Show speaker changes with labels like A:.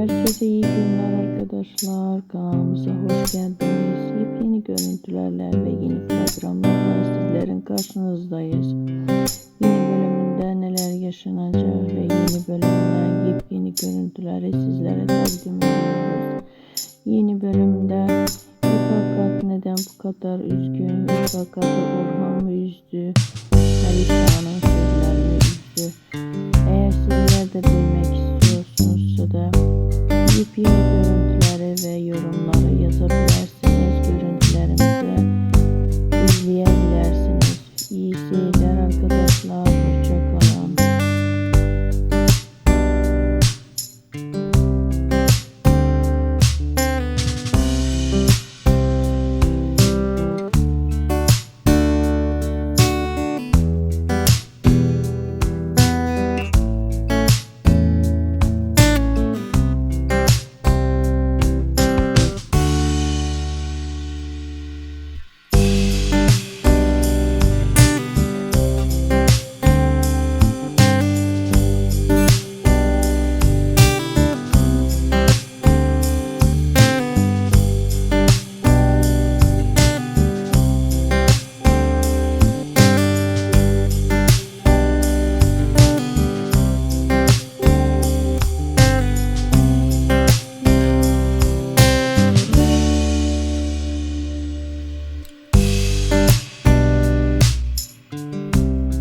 A: Herkese iyi günler arkadaşlar. Kanalımıza hoş geldiniz. Yepyeni görüntülerle ve yeni programlarla sizlerin karşınızdayız. Yeni bölümünde neler yaşanacak ve yeni bölümden yepyeni görüntüleri sizlere takdim ediyoruz. Yeni bölümde Fakat neden bu kadar üzgün? Fakat Orhan mı üzdü?